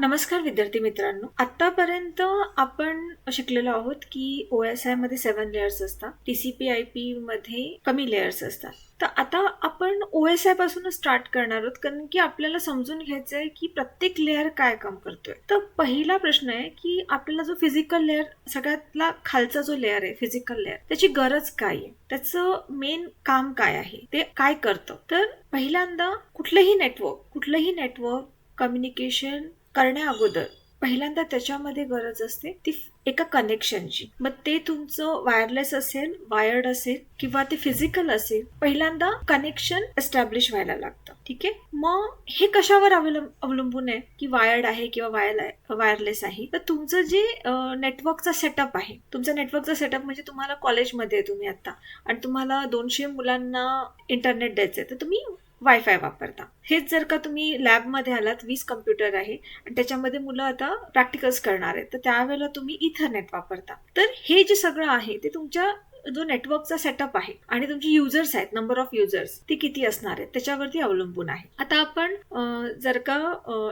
नमस्कार विद्यार्थी मित्रांनो. आतापर्यंत आपण शिकलेलो आहोत की ओ एस आयमध्ये सेव्हन लेअर्स असतात. टीसीपी आय पी मध्ये कमी लेअर्स असतात. तर आता आपण ओ एस आयपासून स्टार्ट करणार आहोत कारण की आपल्याला समजून घ्यायचं आहे की प्रत्येक लेअर काय काम करतोय. तर पहिला प्रश्न आहे की आपल्याला जो फिजिकल लेअर सगळ्यातला खालचा जो लेअर आहे फिजिकल लेअर त्याची गरज काय आहे? त्याचं मेन काम काय आहे? ते काय करतं? तर पहिल्यांदा कुठलंही नेटवर्क कुठलंही नेटवर्क कम्युनिकेशन करण्या अगोदर पहिल्यांदा त्याच्यामध्ये गरज असते ती एका कनेक्शनची मग ते तुमचं वायरलेस असेल वायर्ड असेल किंवा ते फिजिकल असेल पहिल्यांदा कनेक्शन एस्टॅब्लिश व्हायला लागतं. ठीक आहे? मग हे कशावर अवलंबून आहे? की वायर्ड आहे किंवा वायर वायरलेस आहे? तर तुमचं जे नेटवर्कचा सेटअप आहे तुमचा नेटवर्कचा सेटअप म्हणजे तुम्हाला कॉलेजमध्ये तुम्ही आता. आणि तुम्हाला दोनशे मुलांना इंटरनेट द्यायचं आहे तर तुम्ही वायफाय वापरता. हेच जर का तुम्ही लॅबमध्ये आलात वीस कम्प्युटर आहे आणि त्याच्यामध्ये मुलं आता प्रॅक्टिकल्स करणार आहेत तर त्यावेळेला तुम्ही इथरनेट वापरता. तर हे जे सगळं आहे ते तुमच्या जो नेटवर्कचा सेटअप आहे आणि तुमचे युजर्स आहेत नंबर ऑफ युजर्स ते किती असणार आहेत त्याच्यावरती अवलंबून आहे. आता आपण जर का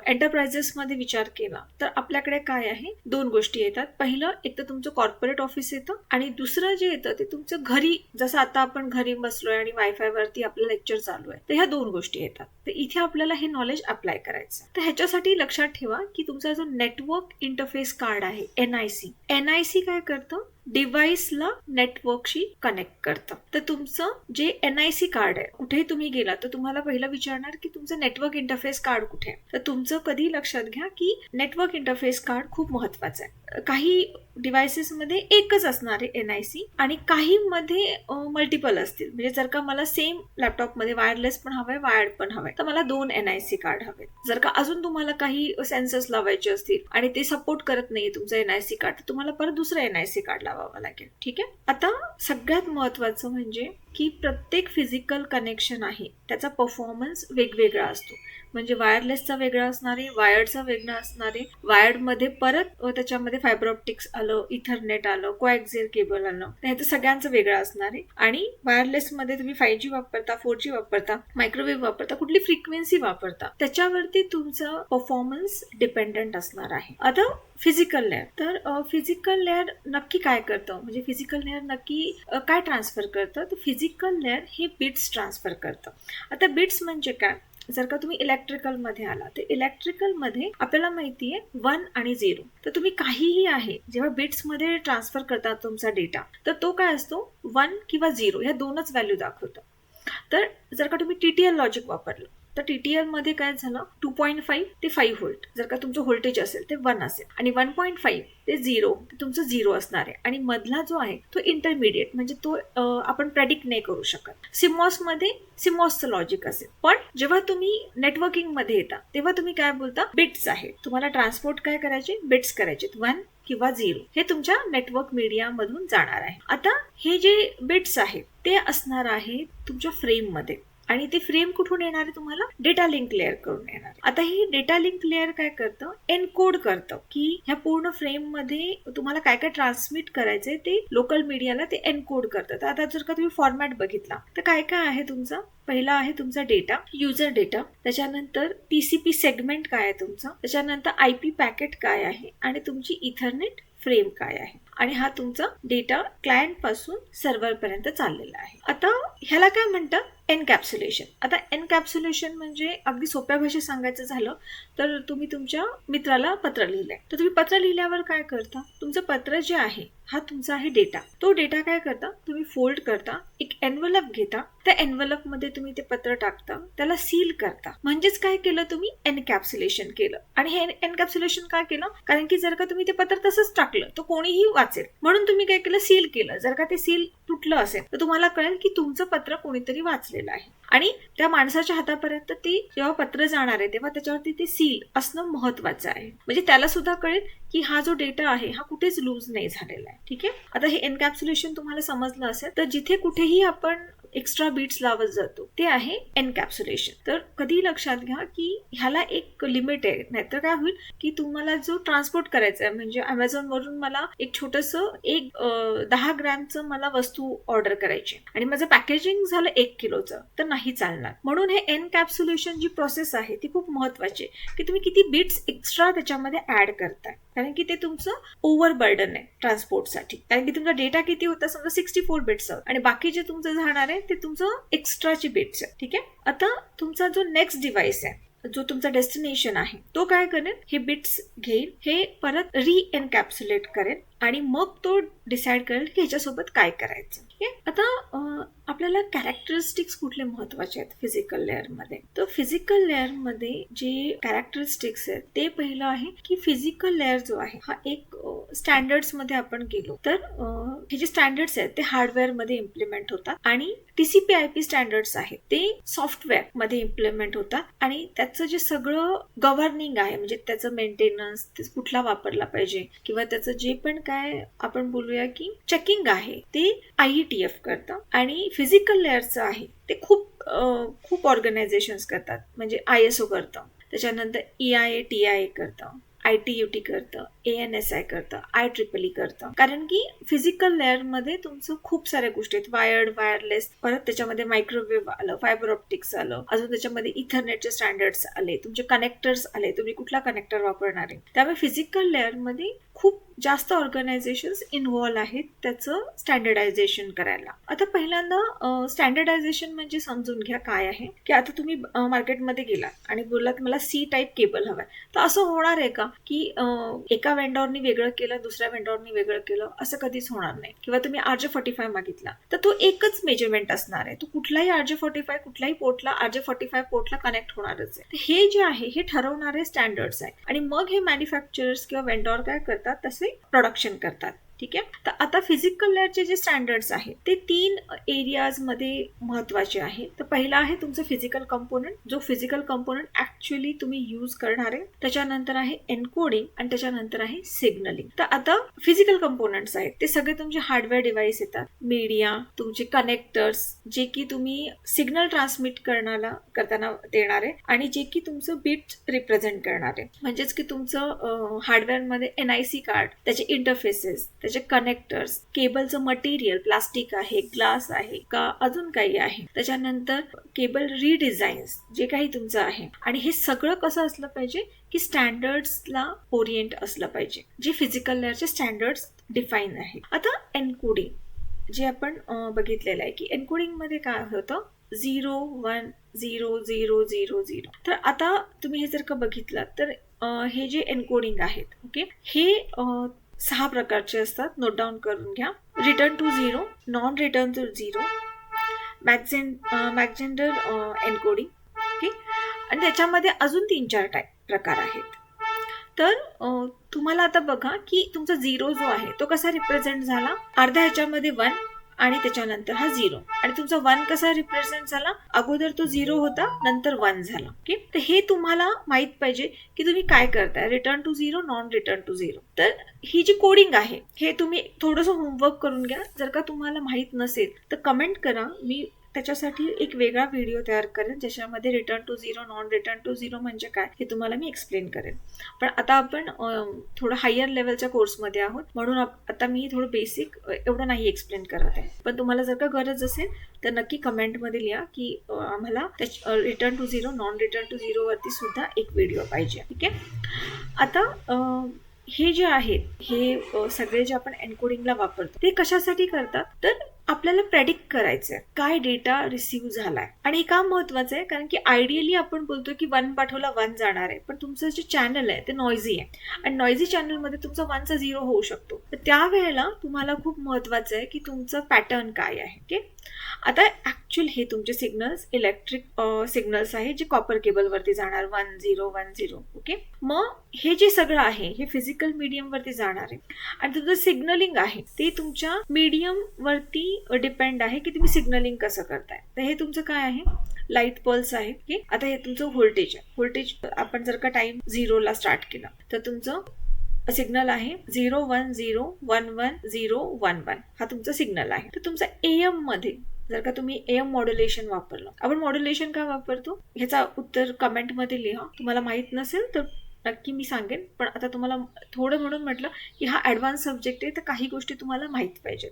एंटरप्राइजेसमध्ये विचार केला तर आपल्याकडे काय आहे? दोन गोष्टी येतात. पहिलं एक तर तुमचं कॉर्पोरेट ऑफिस येतं आणि दुसरं जे येतं ते तुमचं घरी जसं आता आपण घरी बसलोय आणि वायफाय वरती आपलं लेक्चर चालू आहे तर ह्या दोन गोष्टी येतात. तर इथे आपल्याला हे नॉलेज अप्लाय करायचं तर ह्याच्यासाठी लक्षात ठेवा की तुमचा जो नेटवर्क इंटरफेस कार्ड आहे एनआयसी एनआयसी काय करतं? डिव्हाइसला नेटवर्कशी कनेक्ट करतं. तर तुमचं जे एन आय सी कार्ड आहे कुठेही तुम्ही गेला तर तुम्हाला पहिलं विचारणार की तुमचं नेटवर्क इंटरफेस कार्ड कुठे आहे? तर तुमचं कधी लक्षात घ्या की नेटवर्क इंटरफेस कार्ड खूप महत्वाचं आहे. काही डिव्हायसेसमध्ये एकच असणार आहे एन आय सी आणि काहीमध्ये मल्टिपल असतील. म्हणजे जर का मला सेम लॅपटॉपमध्ये वायरलेस पण हवंय वायर्ड पण हवंय तर मला दोन एन आय सी कार्ड हवे जर का अजून तुम्हाला काही सेन्सर्स लावायचे असतील आणि ते सपोर्ट करत नाही तुमचं एन आय सी कार्ड तर तुम्हाला परत दुसरं एन आय सी कार्ड लावावं लागेल. ठीक आहे? आता सगळ्यात महत्वाचं म्हणजे की प्रत्येक फिजिकल कनेक्शन आहे त्याचा परफॉर्मन्स वेगवेगळा असतो. म्हणजे वायरलेसचा वेगळा असणारे वायर्डचा वेगळा असणारे वायर्ड वायर्डमध्ये परत त्याच्यामध्ये फायबर ऑप्टिक्स आलं इथरनेट आलं कोएक्झिल केबल आलं तर सगळ्यांचं वेगळं असणार. आहे आणि वायरलेसमध्ये तुम्ही फाय जी वापरता फोर जी वापरता मायक्रोवेव्ह वापरता कुठली फ्रिक्वेन्सी वापरता त्याच्यावरती तुमचं परफॉर्मन्स डिपेंडंट असणार आहे. आता फिजिकल लेअर तर फिजिकल लेअर नक्की काय करतं? म्हणजे फिजिकल लेअर नक्की काय ट्रान्सफर करतं? तर फिजिकल लेअर हे बिट्स ट्रान्सफर करतं. आता बिट्स म्हणजे काय? जर का तुम्ही इलेक्ट्रिकलमध्ये आला तर इलेक्ट्रिकलमध्ये आपल्याला माहिती आहे वन आणि झिरो तर तुम्ही काहीही आहे जेव्हा बिट्समध्ये ट्रान्सफर करतात तुमचा डेटा तर तो काय असतो? वन किंवा झिरो ह्या दोनच व्हॅल्यू दाखवतो. तर जर का तुम्ही टीटीएल लॉजिक वापरलं तर टीटीएलमध्ये काय झालं? टू पॉईंट फाईव्ह ते फाईव्ह व्होल्ट जर का तुमचं व्होल्टेज असेल ते वन असेल. आणि वन पॉईंट फाईव्ह ते झिरो तुमचं झिरो असणार आहे. आणि मधला जो आहे तो इंटरमिडिएट म्हणजे तो आपण प्रेडिक्ट नाही करू शकत. सिमॉसमध्ये सिमॉसचं लॉजिक असेल. पण जेव्हा तुम्ही नेटवर्किंगमध्ये येता तेव्हा तुम्ही काय बोलता? बिट्स आहेत. तुम्हाला ट्रान्सपोर्ट काय करायचे? बिट्स करायचे. वन किंवा झिरो हे तुमच्या नेटवर्क मीडिया मधून जाणार आहे. आता हे जे बिट्स आहेत ते असणार आहे तुमच्या फ्रेममध्ये. आणि ते फ्रेम कुठून येणार आहे तुम्हाला? डेटा लिंक लेअर करून येणार. आता ही डेटा लिंक लेअर काय करतं? एनकोड करतं की ह्या पूर्ण फ्रेममध्ये तुम्हाला काय काय ट्रान्समिट करायचंय ते लोकल मीडियाला ते एनकोड करतं आता जर का तुम्ही फॉर्मॅट बघितला तर काय काय आहे तुमचं? पहिला आहे तुमचा डेटा युजर डेटा त्याच्यानंतर टीसीपी सेगमेंट काय आहे तुमचा? त्याच्यानंतर आयपी पॅकेट काय आहे? आणि तुमची इथरनेट फ्रेम काय आहे? आणि हा तुमचा डेटा क्लायंटपासून सर्व्हर पर्यंत चाललेला आहे. आता ह्याला काय म्हणतात? एनकॅप्सुलेशन आता एनकॅप्सुलेशन म्हणजे अगदी सोप्या भाषेत सांगायचं झालं तर तुम्ही तुमच्या मित्राला पत्र लिहिलंय. तर तुम्ही पत्र लिहिल्यावर काय करता? तुमचं पत्र जे आहे हा तुमचा आहे डेटा. तो डेटा काय करता? तुम्ही फोल्ड करता एक एनवलप घेता. त्या एनवलपमध्ये तुम्ही ते पत्र टाकता त्याला सील करता. म्हणजेच काय केलं तुम्ही? एनकॅप्सुलेशन केलं. आणि हे एनकॅप्सुलेशन काय केलं? कारण की जर का तुम्ही ते पत्र तसंच टाकलं तर कोणीही वाचेल. म्हणून तुम्ही काय केलं? सील केलं. जर का ते सील तुटलं असेल तर तुम्हाला कळेल की तुमचं पत्र कोणीतरी असलेलं आहे. आणि त्या माणसाच्या हातापर्यंत ती जेव्हा पत्र जाणार आहे तेव्हा त्याच्यावरती ते सील असणं महत्वाचं आहे. म्हणजे त्याला सुद्धा कळेल की हा जो डेटा आहे हा कुठेच लूज नाही झालेला आहे. ठीक आहे? आता हे एनकॅप्सुलेशन तुम्हाला समजलं असेल तर जिथे कुठेही आपण एक्स्ट्रा बीट्स लावत जातो. ते आहे एनकॅप्सुलेशन तर कधी लक्षात घ्या की ह्याला एक लिमिट आहे. नाहीतर काय होईल की तुम्हाला जो ट्रान्सपोर्ट करायचा आहे म्हणजे अमेझॉन वरून मला एक छोटस एक दहा ग्रॅमचं मला वस्तू ऑर्डर करायची आणि माझं पॅकेजिंग झालं एक किलोचं तर नाही चालणार. म्हणून हे एनकॅप्सुलेशन जी प्रोसेस आहे ती खूप महत्वाची आहे. की तुम्ही किती बीट्स एक्स्ट्रा त्याच्यामध्ये ऍड करताय. कारण की ते तुमचं ओव्हर बर्डन आहे ट्रान्सपोर्टसाठी कारण की तुमचा डेटा किती होता? समजा सिक्स्टी फोर बिट्स आणि बाकी जे तुमचं जाणार आहे ते तुमचं एक्स्ट्राची बिट्स आहे. ठीक आहे? आता तुमचा जो नेक्स्ट डिव्हाइस आहे जो तुमचा डेस्टिनेशन आहे तो काय करेल? हे बिट्स घेईल हे परत री एनकॅप्सुलेट करेल. आणि मग तो डिसाइड करेल की ह्याच्यासोबत काय करायचं. आता आपल्याला कॅरेक्टरिस्टिक्स कुठले महत्त्वाचे आहेत फिजिकल लेअरमध्ये तर फिजिकल लेअरमध्ये जे कॅरेक्टरिस्टिक्स आहेत ते पहिलं आहे की फिजिकल लेअर जो आहे हा एक स्टँडर्ड्समध्ये आपण गेलो तर हे जे स्टँडर्ड्स आहेत ते हार्डवेअरमध्ये इम्प्लिमेंट होतात आणि टीसीपी आय पी स्टँडर्ड्स आहेत ते सॉफ्टवेअरमध्ये इम्प्लिमेंट होतात आणि त्याचं जे सगळं गव्हर्निंग आहे म्हणजे त्याचं मेंटेनन्स कुठला वापरला पाहिजे किंवा त्याचं जे पण काय आपण बोलूया की चेकिंग आहे. ते आय टी एफ करतं आणि फिजिकल लेअरचं आहे. ते खूप खूप ऑर्गनायझेशन करतात. म्हणजे आय एस ओ करतं. त्याच्यानंतर E I A T I A करतं. आय टी यू टी करतं. ए एन एस आय करतं. आय ट्रिपल ई करतं. कारण की फिजिकल लेअरमध्ये तुमचं खूप साऱ्या गोष्टी आहेत. वायर्ड वायरलेस परत त्याच्यामध्ये मायक्रोवेव्ह आलं फायबर ऑप्टिक्स आलं अजून त्याच्यामध्ये इथरनेटचे स्टँडर्ड्स आले तुमचे कनेक्टर्स आले तुम्ही कुठला कनेक्टर वापरणार आहे. त्यामुळे फिजिकल लेअरमध्ये खूप जास्त ऑर्गनायझेशन इन्व्हॉल्व आहेत त्याचं स्टँडर्डायझेशन करायला. आता पहिल्यांदा स्टँडर्डायझेशन म्हणजे समजून घ्या काय आहे. की आता तुम्ही मार्केटमध्ये गेलात आणि बोललात मला सी टाईप केबल हवाय. तर असं होणार आहे का? की एका वेंडॉरनी वेगळं केलं दुसऱ्या वेंडॉरनी वेगळं केलं असं कधीच होणार नाही. किंवा तुम्ही आरजे फोर्टी फाय मागितला तर तो एकच मेजरमेंट असणार आहे. तो कुठलाही आरजे फोर्टी फाय कुठल्याही पोर्टला आरजे फोर्टी फाय पोर्टला कनेक्ट होणारच आहे. हे जे आहे हे ठरवणारे स्टँडर्ड्स आहे. आणि मग हे मॅन्युफॅक्चरर्स किंवा वेंडॉर काय करतात? तसे प्रोडक्शन करतात. ठीक आहे? तर आता फिजिकल लेअरचे जे स्टँडर्ड्स आहेत ते तीन एरियाजमध्ये महत्त्वाचे आहे तर पहिला आहे तुमचं फिजिकल कंपोनंट जो फिजिकल कंपोनंट ऍक्च्युअली तुम्ही युज करणार आहे. त्याच्यानंतर आहे एनकोडिंग आणि त्याच्यानंतर आहे सिग्नलिंग तर आता फिजिकल कंपोनंट्स आहेत ते सगळे तुमचे हार्डवेअर डिव्हाइस येतात. मीडिया तुमचे कनेक्टर्स जे की तुम्ही सिग्नल ट्रान्समिट करण्याला करताना देणार आहे आणि जे की तुमचं बीट रिप्रेझेंट करणार आहे. म्हणजेच की तुमचं हार्डवेअरमध्ये एन आय सी कार्ड त्याचे इंटरफेसेस त्याचे कनेक्टर्स केबलचं मटेरियल प्लास्टिक आहे ग्लास आहे का अजून काही आहे. त्याच्यानंतर केबल रिडिझाईन्स जे काही तुमचं आहे. आणि हे सगळं कसं असलं पाहिजे? की स्टँडर्ड्सला ओरिएंट असलं पाहिजे. जे फिजिकल लेअरचे स्टँडर्ड्स डिफाईन आहे. आता एनकोडिंग जे आपण बघितलेलं आहे की एनकोडिंगमध्ये काय होतं? Zero one zero zero zero zero तर आता तुम्ही हे जर का बघितलं तर हे जे एनकोडिंग आहेत ओके हे सहा प्रकारचे असतात. नोट डाऊन करून घ्या. Return to zero non return to zero मॅक्झेन Manchester encoding okay आणि त्याच्यामध्ये अजून तीन चार टाईप प्रकार आहेत. तर तुम्हाला आता बघा की तुमचा झिरो जो आहे तो कसा रिप्रेझेंट झाला? अर्ध्या ह्याच्यामध्ये वन आणि त्याच्यानंतर हा झिरो आणि तुमचा वन कसा रिप्रेझेंट झाला? अगोदर तो झिरो होता नंतर वन झाला. ओके तर हे तुम्हाला माहीत पाहिजे की तुम्ही काय करताय? Return to zero non return to zero तर ही जी कोडिंग आहे हे तुम्ही थोडंसं होमवर्क करून घ्या. जर का तुम्हाला माहीत नसेल तर कमेंट करा. मी त्याच्यासाठी एक वेगळा व्हिडिओ तयार करेन ज्याच्यामध्ये return to zero non return to zero म्हणजे काय हे तुम्हाला मी एक्सप्लेन करेन. पण आता आपण थोडं हायर लेवलच्या कोर्समध्ये आहोत. म्हणून आता मी थोडं बेसिक एवढं नाही एक्सप्लेन करत आहे. पण तुम्हाला जर का गरज असेल तर नक्की कमेंटमध्ये लिहा की आम्हाला return to zero non return to झिरोवरती सुद्धा एक व्हिडिओ पाहिजे. ठीक आहे? आता हे जे आहेत हे सगळे जे आपण एनकोडिंगला वापरतो ते कशासाठी करतात? तर आपल्याला प्रेडिक्ट करायचंय. काय डेटा रिसिव्ह झालाय? आणि का महत्वाचं आहे? कारण की आयडियली आपण बोलतो की वन पाठवला वन जाणार आहे. पण तुमचं जे चॅनल आहे ते नॉईझी आहे. आणि नॉईझी चॅनलमध्ये तुमचा वनचा झिरो होऊ शकतो. तर त्यावेळेला तुम्हाला खूप महत्वाचं आहे की तुमचं पॅटर्न काय आहे ओके आता ऍक्च्युअल हे तुमचे सिग्नल्स इलेक्ट्रिक सिग्नल्स आहे जे कॉपर केबलवरती जाणार one zero one zero okay मग हे जे सगळं आहे हे फिजिकल मीडियम वरती जाणार आहे. आणि तुमचं सिग्नलिंग आहे ते तुमच्या मीडियम वरती डिपेंड आहे की तुम्ही सिग्नलिंग कसं करताय. तर हे तुमचं काय आहे? लाइट पल्स आहे. की आता हे तुमचं व्होल्टेज आहे. व्होल्टेज आपण जर का टाइम झिरोला स्टार्ट केला तर तुमचं सिग्नल आहे zero one zero one one zero one one हा तुमचा सिग्नल आहे. तर तुमचा एममध्ये जर का तुम्ही एम मॉड्युलेशन वापरलं आपण मॉड्युलेशन का वापरतो? ह्याचा उत्तर कमेंटमध्ये लिहा. तुम्हाला माहीत नसेल तर नक्की मी सांगेन पण आता तुम्हाला थोडं म्हणून म्हटलं की हा ॲडव्हान्स सब्जेक्ट आहे तर काही गोष्टी तुम्हाला माहीत पाहिजेत.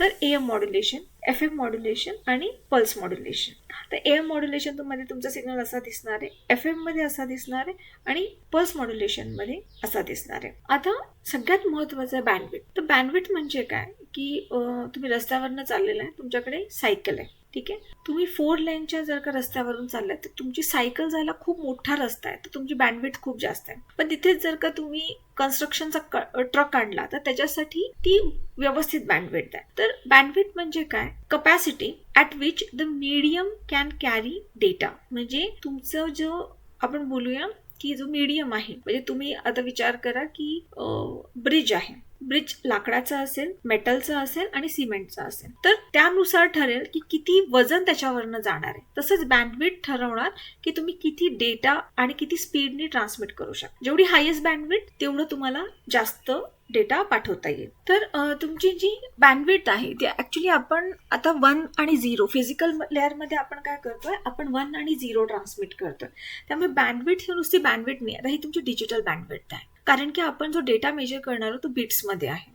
तर A M modulation F M modulation आणि पल्स मॉड्युलेशन तर ए एम मॉड्युलेशनमध्ये तुमचा सिग्नल असा दिसणार आहे एफ एममध्ये असा दिसणार आहे आणि पल्स मॉड्युलेशनमध्ये असा दिसणार आहे. आता सगळ्यात महत्त्वाचं आहे बँडविट तर बँडविट म्हणजे काय? की तुम्ही रस्त्यावरनं चाललेलं आहे तुमच्याकडे सायकल आहे. ठीक आहे? तुम्ही फोर लेनच्या जर का रस्त्यावरून चाललात तर तुमची सायकल जायला खूप मोठा रस्ता आहे. तर तुमची बँडविथ खूप जास्त आहे. पण तिथेच जर का तुम्ही कन्स्ट्रक्शनचा ट्रक आणला तर त्याच्यासाठी ती व्यवस्थित बँडविथ आहे. तर बँडविथ म्हणजे काय? Capacity at which the medium can carry data म्हणजे तुमचं जो आपण बोलूया की जो मीडियम आहे म्हणजे तुम्ही आता विचार करा की ब्रिज आहे. ब्रिज लाकडाचा असेल मेटलचा असेल आणि सिमेंटचा असेल. तर त्यानुसार ठरेल की किती वजन त्याच्यावरनं जाणार आहे. तसंच बँडविड ठरवणार की तुम्ही किती डेटा आणि किती स्पीडने ट्रान्समिट करू शकता. जेवढी हायेस्ट बँडविड तेवढं तुम्हाला जास्त डेटा पाठवता येईल. तर तुमची जी बँडविड्थ आहे ती ऍक्च्युली आपण आता वन आणि झिरो फिजिकल लेअरमध्ये आपण काय करतोय आपण वन आणि झिरो ट्रान्समिट करतोय. त्यामुळे बँडविड्थ ही नुसती बँडविड्थ नाही आता ही तुमची डिजिटल बँडविड्थ आहे. कारण की आपण जो डेटा मेजर करणार तो बिट्समध्ये आहे.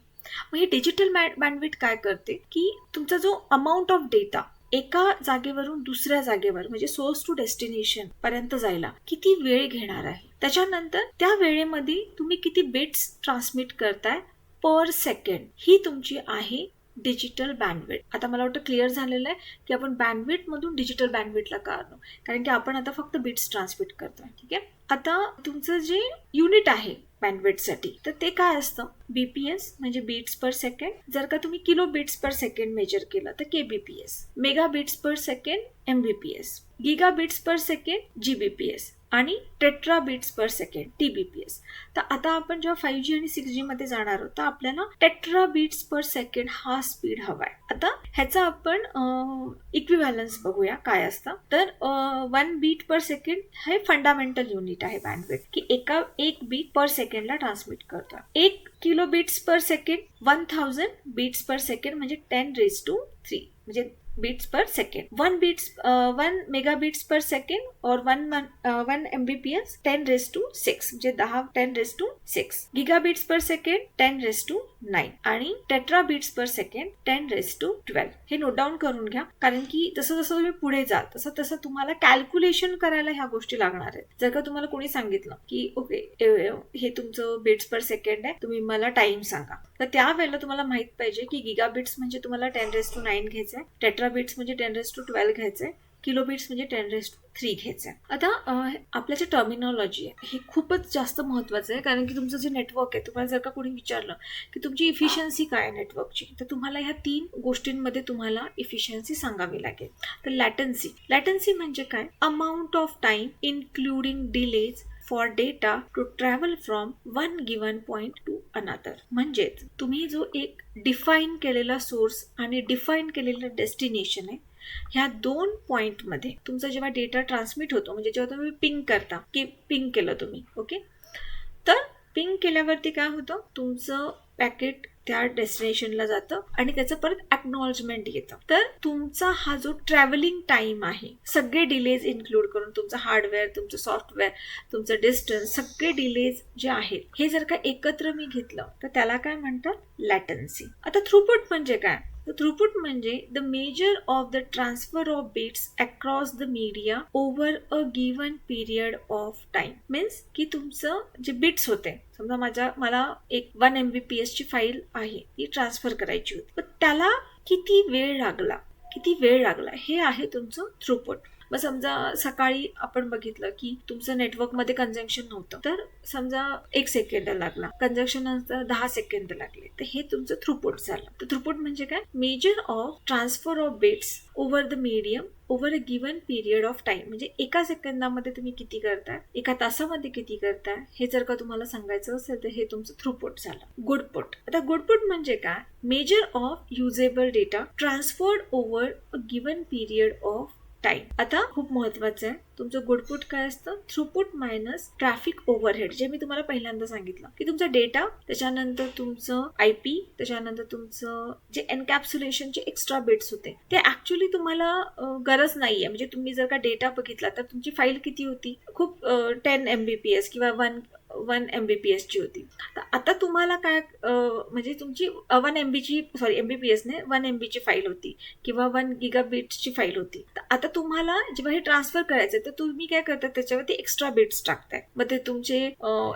मग हे डिजिटल बँडविट काय करते? की तुमचा जो अमाऊंट ऑफ डेटा एका जागेवरून दुसऱ्या जागेवर म्हणजे सोर्स टू डेस्टिनेशन पर्यंत जायला किती वेळ घेणार आहे? त्याच्यानंतर त्या वेळेमध्ये तुम्ही किती बिट्स ट्रान्समिट करताय पर सेकंड ही तुमची आहे डिजिटल बँडविट आता मला वाटतं क्लिअर झालेलं आहे की आपण बँडविट मधून डिजिटल बँडविटला का आणू? कारण की आपण आता फक्त बिट्स ट्रान्समिट करतो ठीक आहे? आता तुमचं जे युनिट आहे बँडविटसाठी तर ते काय असतं? बीपीएस म्हणजे बीट्स पर सेकंड जर का तुम्ही kilo bits per second measure केलं तर K BPS mega bits per second M BPS giga bits per second G BPS आणि tetra bits per second TBPS तर आता आपण जेव्हा फाईव्ह जी आणि सिक्स जी मध्ये जाणार आहोत तर आपल्याला टेट्रा बीट्स पर सेकंड हा स्पीड हवाय. आता ह्याचा आपण इक्विव्हॅलन्स बघूया काय असतं. तर वन बीट पर सेकंड हे फंडामेंटल युनिट आहे बँडविथ की एका एक बीट पर सेकंडला ट्रान्समिट करतो एक kilo bits per second one thousand bits per second म्हणजे टेन रेज टू थ्री म्हणजे bits per second one bits one mega bits per second और one one M B P S ten raise to six म्हणजे दहा ten raise to six giga bits per second ten raise to nine आणि tetra bits per second ten raise to twelve हे note down करून घ्या. कारण की जसं जसं तुम्ही पुढे जाल तसं तसं तुम्हाला कॅल्क्युलेशन करायला ह्या गोष्टी लागणार आहेत. जर का तुम्हाला कोणी सांगितलं की ओके हे तुमचं बीट्स पर सेकंड आहे. तुम्ही मला टाइम सांगा. तर त्यावेळेला तुम्हाला माहीत पाहिजे की गिगा बिट्स म्हणजे तुम्हाला टेन रेस टू नाईन घ्यायचं आहे टेट्रा बिट्स म्हणजे टेन रेस टू ट्वेल्व घ्यायचंय किलो बिट्स म्हणजे टेन रेस टू थ्री घ्यायचं आहे आता आपल्या जे टर्मिनॉलॉजी आहे हे खूपच जास्त महत्वाचं आहे कारण की तुमचं जे नेटवर्क आहे तुम्हाला जर का कोणी विचारलं की तुमची इफिशियन्सी काय आहे नेटवर्कची तर तुम्हाला ह्या तीन गोष्टींमध्ये तुम्हाला इफिशियन्सी सांगावी लागेल. तर लॅटन्सी लॅटन्सी म्हणजे काय? Amount of time including delays for data to travel from one given point to another म्हणजेच तुम्ही जो एक डिफाईन केलेला सोर्स आणि डिफाईन केलेलं डेस्टिनेशन आहे ह्या दोन पॉईंटमध्ये तुमचा जेव्हा डेटा ट्रान्समिट होतो म्हणजे जेव्हा तुम्ही पिंग करता की पिंग केलं तुम्ही ओके तर पिंग केल्यावरती काय होतं? तुमचं पॅकेट त्या डेस्टिनेशनला जातं आणि त्याचं परत अक्नॉलेजमेंट येतं. तर तुमचा हा जो ट्रॅव्हलिंग टाइम आहे सगळे डिलेज इन्क्लूड करून तुमचं हार्डवेअर तुमचं सॉफ्टवेअर तुमचं डिस्टन्स सगळे डिलेज जे आहेत हे जर का एकत्र मी घेतलं तर त्याला काय म्हणतात? लॅटन्सी आता थ्रुपुट म्हणजे काय? थ्रुपुट म्हणजे the measure of the transfer of bits across the media over a given period of time. Means की तुमचं जे बिट्स होते समजा माझ्या मला एक one M B P S ची फाईल आहे ती ट्रान्सफर करायची होती पण त्याला किती वेळ लागला किती वेळ लागला हे आहे तुमचं थ्रुपुट मग समजा सकाळी आपण बघितलं की तुमचं नेटवर्कमध्ये कन्झंक्शन नव्हतं. तर समजा एक सेकंड लागला. कंजंक्शन नंतर दहा सेकंड लागले. तर हे तुमचं थ्रुपुट झालं. तर थ्रुपुट म्हणजे काय? Measure of transfer of bits over the medium over a given period of time म्हणजे एका सेकंदामध्ये तुम्ही किती करताय? एका तासामध्ये किती करताय? हे जर का तुम्हाला सांगायचं असेल तर हे तुमचं थ्रुपुट झालं. गुडपुट आता गुडपुट म्हणजे काय? Measure of usable data transferred over a given period of time आता खूप महत्वाचं आहे तुमचं गुडपुट काय असतं? थ्रूपुट मायनस ट्रॅफिक ओव्हरहेड जे मी तुम्हाला पहिल्यांदा सांगितलं. की तुमचा डेटा त्याच्यानंतर तुमचं आय पी त्याच्यानंतर तुमचं जे एनकॅप्सुलेशनचे एक्स्ट्रा बिट्स होते ते ऍक्च्युली तुम्हाला गरज गरज नाहीये. म्हणजे तुम्ही जर का डेटा बघितला तर तुमची फाईल किती होती? खूप ten M B P S किंवा one one M B P एसची होती. तर आता तुम्हाला काय म्हणजे तुमची वन एम बीची सॉरी एम बी पी एसने वन एम बीची फाईल होती किंवा वन गिगा बीट्सची फाईल होती. तर आता तुम्हाला जेव्हा हे ट्रान्सफर करायचं तर तुम्ही काय करता त्याच्यावरती एक्स्ट्रा बिट्स टाकताय. मग ते तुमचे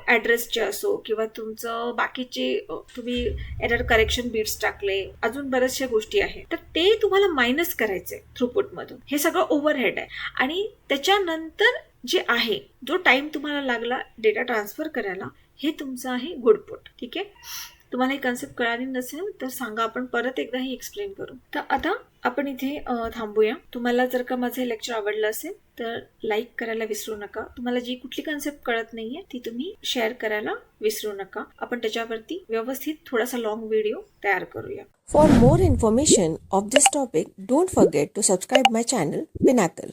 ॲड्रेसचे असो किंवा तुमचं बाकीचे तुम्ही एरर करेक्शन बिट्स टाकले अजून बऱ्याचशा गोष्टी आहेत. तर ते तुम्हाला मायनस करायचे थ्रुपुटमधून हे सगळं ओव्हरहेड आहे. आणि त्याच्यानंतर जे आहे जो टाइम तुम्हाला लागला डेटा ट्रान्सफर करायला हे तुमचं आहे गुडपुट ठीक आहे? तुम्हाला ही कन्सेप्ट कळाली नसेल तर सांगा आपण परत एकदा ही एक्सप्लेन करू. तर आता आपण इथे थांबूया. तुम्हाला जर का माझं हे लेक्चर आवडलं असेल तर लाईक करायला विसरू नका. तुम्हाला जी कुठली कन्सेप्ट कळत नाहीये ती तुम्ही शेअर करायला विसरू नका. आपण त्याच्यावरती व्यवस्थित थोडासा लॉंग व्हिडिओ तयार करूया. For more information of this topic don't forget to subscribe my channel Pinnacle.